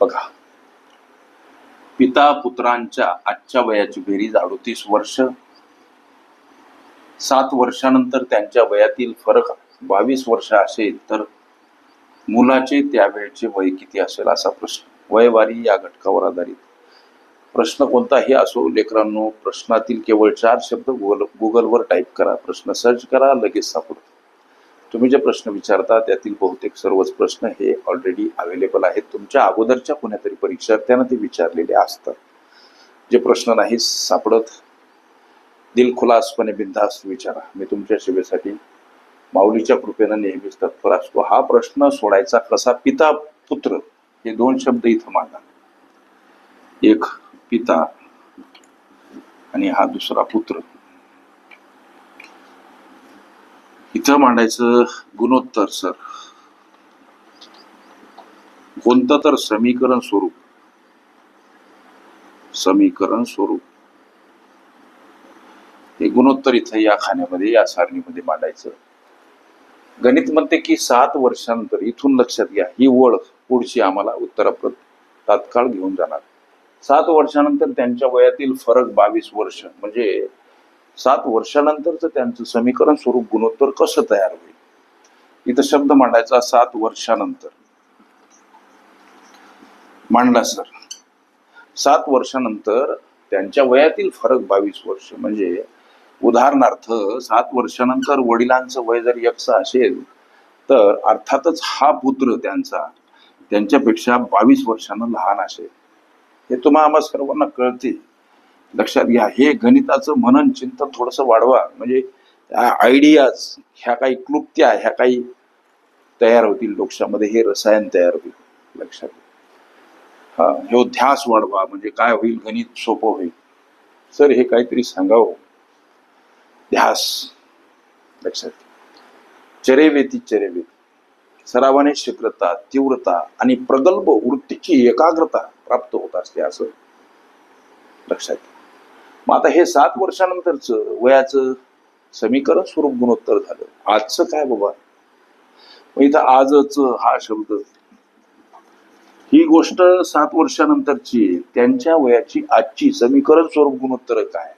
बघा. पिता पुत्रांच्या आजच्या वयाची बेरीज अडतीस वर्ष. सात वर्षानंतर त्यांच्या वयातील फरक बावीस वर्ष असेल तर मुलाचे त्यावेळचे वय किती असेल असा प्रश्न. वयवारी या घटकावर आधारित. प्रश्न कोणताही असो लेकरांनो प्रश्नातील केवळ चार शब्द गुगल गुगलवर टाईप करा. प्रश्न सर्च करा लगेच सापडतो. तुम्ही जे प्रश्न विचारता त्यातील बहुतेक सर्वच प्रश्न हे ऑलरेडी अवेलेबल आहेत. तुमच्या अगोदरच्या कोण्यातरी परीक्षार्थ्यांना ते विचारलेले असतात. जे प्रश्न नाही सापडत दिलखुलासपणे बिनधास्त विचारा. मी तुमच्या सेवेसाठी माऊलीच्या कृपेनं नेहमीच तत्पर असतो. हा प्रश्न सोडायचा कसा? पिता पुत्र हे दोन शब्द इथं मांडा. एक पिता आणि हा दुसरा पुत्र. इथं मांडायचं गुणोत्तर सर. कोणतं तर समीकरण स्वरूप. समीकरण स्वरूप. हे गुणोत्तर इथं या खाण्यामध्ये या सारणीमध्ये मांडायचं. गणित म्हणते की सात वर्षानंतर इथून लक्षात घ्या ही ओळ पुढची आम्हाला उत्तराप्रत तात्काळ घेऊन जाणार. सात वर्षानंतर त्यांच्या वयातील फरक बावीस वर्ष म्हणजे सात वर्षानंतरचं त्यांचं समीकरण स्वरूप गुणोत्तर कसं तयार होईल? इथं शब्द मांडायचा सात वर्षानंतर. मांडला सर. सात वर्षानंतर त्यांच्या वयातील फरक बावीस वर्ष. म्हणजे उदाहरणार्थ सात वर्षानंतर वडिलांचं वय जर यक्ष असेल तर अर्थातच हा पुत्र त्यांचा त्यांच्यापेक्षा बावीस वर्षानं लहान असेल. हे तुम्हा आम्हा सर्वांना कळते. लक्षात घ्या हे गणिताचं मनन चिंतन थोडंसं वाढवा. म्हणजे आयडियाज ह्या काही क्लुप्त्या ह्या काही तयार होतील लोकशामध्ये हे रसायन तयार होईल लक्षात घ्या. हा हे ध्यास वाढवा म्हणजे काय होईल गणित सोपं होईल. सर हे काहीतरी सांगावं. ध्यास लक्षात चरेवेती चरेवेती. सरावाने शीघ्रता तीव्रता आणि प्रगल्भ वृत्तीची एकाग्रता प्राप्त होत असते असं लक्षात घ्या. मग आता हे सात वर्षानंतरचं वयाचं समीकरण स्वरूप गुणोत्तर झालं. आजचं काय बाबा? मग इथं आजच हा शब्द. ही गोष्ट सात वर्षानंतरची त्यांच्या वयाची आजची समीकरण स्वरूप गुणोत्तर काय?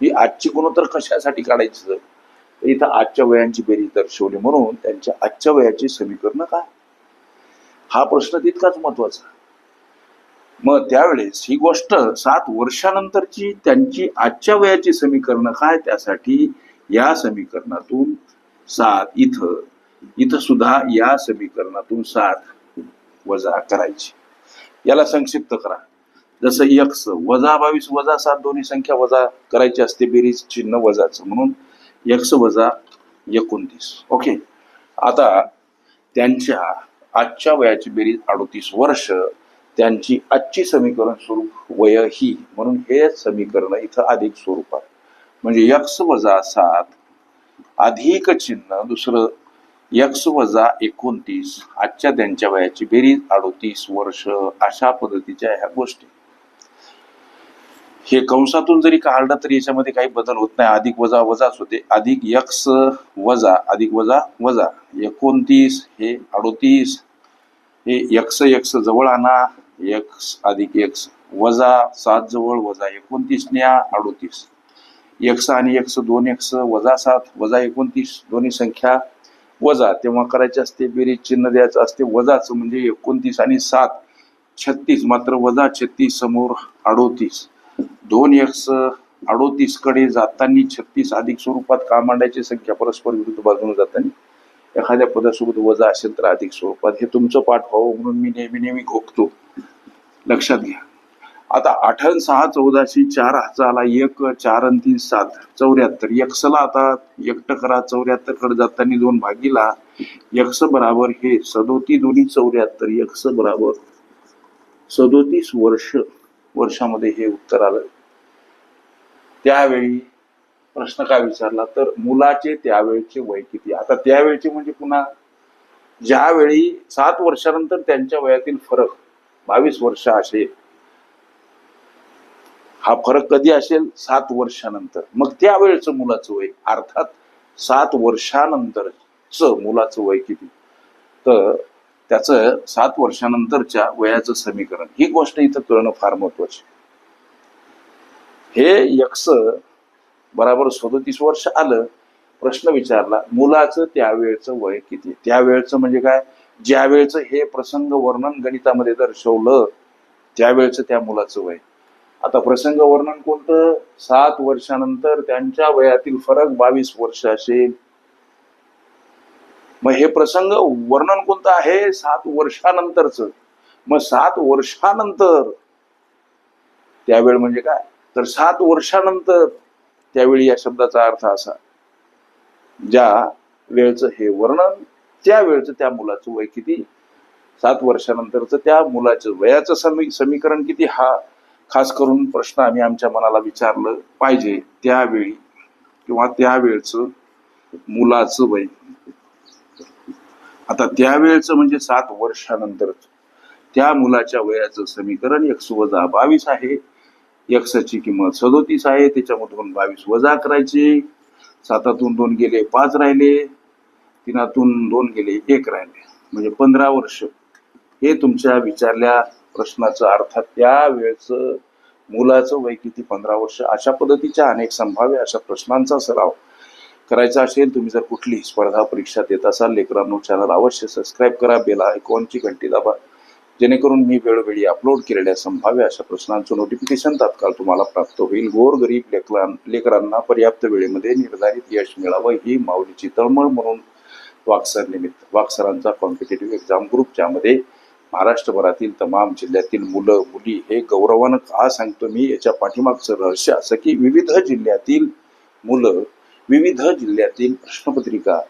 ही आजची गुणोत्तर कशासाठी काढायची? इथं आजच्या वयांची बेरीज दर्शवली म्हणून त्यांच्या आजच्या वयाची समीकरण काय? हा प्रश्न तितकाच महत्त्वाचा मग त्यावेळेस ही गोष्ट सात वर्षानंतरची त्यांची आजच्या वयाची समीकरणं काय? त्यासाठी या समीकरणातून सात इथं इथं सुद्धा या समीकरणातून सात वजा करायची. याला संक्षिप्त करा. जसं यक्स वजा बावीस वजा सात दोन्ही संख्या वजा करायची असते बेरीज चिन्ह वजाचं. म्हणून यक्स वजा एकोणतीस. ओके? आता त्यांच्या आजच्या वयाची बेरीज अडोतीस वर्ष त्यांची आजची समीकरण स्वरूप वय ही म्हणून हे समीकरण इथं अधिक स्वरूपात म्हणजे यक्स वजा सात अधिक चिन्ह दुसरं यक्स वजा एकोणतीस आजच्या त्यांच्या वयाची बेरीज अडोतीस वर्ष अशा पद्धतीच्या ह्या गोष्टी. हे कंसातून जरी काढलं तरी याच्यामध्ये काही बदल होत नाही. अधिक वजा वजाच होते. अधिक यक्स वजा अधिक वजा वजा. एकोणतीस हे अडोतीस. हे यक्स यक्स जवळ आणा. एक्स अधिक एक्स वजा सात जवळ वजा एकोणतीस न्या अडोतीस. एक्स आणि एक्स दोन एक्स वजा सात वजा एकोणतीस दोन्ही संख्या वजा. तेव्हा करायचे असते बेरीज चिन्ह द्यायचं असते वजाचं म्हणजे एकोणतीस आणि सात. छत्तीस मात्र वजा छत्तीस समोर अडोतीस. दोन एक्स अडोतीसकडे जाताना छत्तीस अधिक स्वरूपात का मांडायची संख्या परस्पर विरुद्ध बाजूने जाताना एखाद्या पदासोबत वजा असेल तर अधिक स्वरूपात. हे तुमचं पाठ व्हावं म्हणून मी नेहमी नेहमी घोकतो. लक्षात घ्या. आता आठ सहा चौदाशे चार हाताला एक चार आणि तीन सात चौऱ्याहत्तर. यक्षला आता एकट करा चौऱ्याहत्तरकडे जाताना दोन भागीला यक्ष बराबर हे सदोती दोन्ही चौऱ्याहत्तर यक्ष बराबर सदोतीस वर्ष वर्षामध्ये हे उत्तर आलं. त्यावेळी प्रश्न काय विचारला? तर मुलाचे त्यावेळचे वय किती? आता त्यावेळचे म्हणजे पुन्हा ज्यावेळी सात वर्षानंतर त्यांच्या वयातील फरक बावीस वर्ष असेल. हा फरक कधी असेल? सात वर्षानंतर. मग त्यावेळेच मुलाचं वय अर्थात सात वर्षानंतरच मुलाचं वय किती? तर त्याचं सात वर्षानंतरच्या वयाचं समीकरण. ही गोष्ट इथं कळणं फार महत्वाची. हे यक्ष बराबर सदोतीस वर्ष आलं प्रश्न विचारला मुलाचं त्यावेळचं वय किती? त्यावेळचं म्हणजे काय? ज्यावेळचं हे प्रसंग वर्णन गणितामध्ये दर्शवलं त्यावेळचं त्या मुलाचं वय. आता प्रसंग वर्णन कोणतं? सात वर्षानंतर त्यांच्या वयातील फरक बावीस वर्ष असेल. मग हे प्रसंग वर्णन कोणतं आहे? सात वर्षानंतरच. मग सात वर्षानंतर त्यावेळ म्हणजे काय? तर सात वर्षानंतर त्यावेळी या शब्दाचा अर्थ असा ज्या वेळचं हे वर्णन त्या वेळचं त्या मुलाचं वय किती? सात वर्षानंतरचं त्या मुलाचं वयाचं समी समीकरण किती? हा खास करून प्रश्न आम्ही आमच्या मनाला विचारलं पाहिजे. त्यावेळी किंवा त्यावेळचं मुलाचं वय. आता त्यावेळचं म्हणजे सात वर्षानंतरच. त्या मुलाच्या वयाचं समीकरण एकशे वजा बावीस आहे. एक्सची किंमत सदोतीस आहे. त्याच्यामधून बावीस वजा करायचे. सातातून दोन गेले पाच राहिले. तीनातून दोन गेले एक राहिले. म्हणजे पंधरा वर्ष. हे तुमच्या विचारल्या प्रश्नाचं अर्थात त्या वेळचं मुलाचं वय किती? पंधरा वर्ष. अशा पद्धतीच्या अनेक संभाव्य अशा प्रश्नांचा सराव करायचा असेल तुम्ही जर कुठली स्पर्धा परीक्षा देत असाल लेकरांनो चॅनल अवश्य सबस्क्राईब करा बेल आयकॉनची घंटी दाबा. जेणेकरून मी वेळोवेळी अपलोड केलेल्या संभाव्य अशा प्रश्नांचं नोटिफिकेशन तात्काळ तुम्हाला प्राप्त होईल. गोरगरीब लेकरां लेकरांना पर्याप्त वेळेमध्ये निर्धारित यश मिळावं ही माऊलीची तळमळ म्हणून वाक्सर निमित्त वाक्सरांचा कॉम्पिटेटिव्ह एक्झाम ग्रुप ज्यामध्ये महाराष्ट्रभरातील तमाम जिल्ह्यातील मुलं मुली हे गौरवानं का सांगतो मी? याच्या पाठीमागचं रहस्य असं की विविध जिल्ह्यातील मुलं विविध जिल्ह्यातील प्रश्नपत्रिका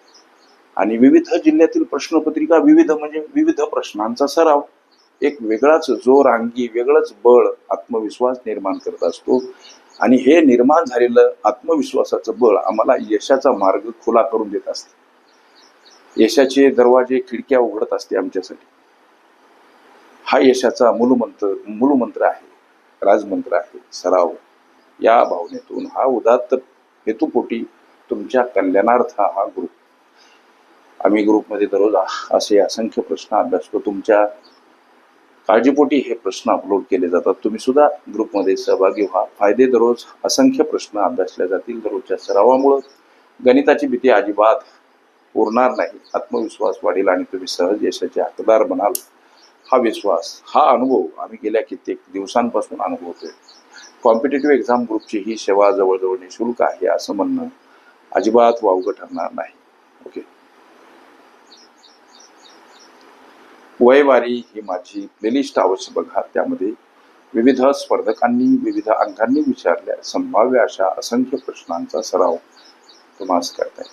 आणि विविध जिल्ह्यातील प्रश्नपत्रिका विविध म्हणजे विविध प्रश्नांचा सराव. एक वेगळाच जोर अंगी वेगळंच बळ आत्मविश्वास निर्माण करत असतो. आणि हे निर्माण झालेलं आत्मविश्वासाचं बळ आम्हाला यशाचा मार्ग खुला करून देत असतं. यशाचे दरवाजे खिडक्या उघडत असते आमच्यासाठी. हा यशाचा मूलमंत्र मूलमंत्र आहे राजमंत्र आहे सराव. या भावनेतून हा उदात्त हेतुपोटी तुमच्या कल्याणार्थ हा ग्रुप आम्ही ग्रुपमध्ये दररोज असे असंख्य प्रश्न अभ्यासतो तुमच्या काळजीपोटी हे प्रश्न अपलोड केले जातात. तुम्ही सुद्धा ग्रुपमध्ये सहभागी व्हा. फायदे दररोज असंख्य प्रश्न अभ्यासले जातील. दररोजच्या सरावामुळं गणिताची भीती अजिबात उरणार नाही. आत्मविश्वास वाढेल आणि तुम्ही सहज यशाचे हकदार बनाल. हा विश्वास हा अनुभव आम्ही गेल्या कित्येक दिवसांपासून अनुभवतोय. कॉम्पिटेटिव्ह एक्झाम ग्रुपची ही सेवा जवळजवळ निशुल्क आहे असं म्हणणं अजिबात वावगं ठरणार नाही. ओके वयवारी ही माझी प्लेलिस्ट अवश्य बघा. त्यामध्ये विविध स्पर्धकांनी विविध अंकांनी विचारल्या संभाव्य अशा असंख्य प्रश्नांचा सराव तुम्हाला करताय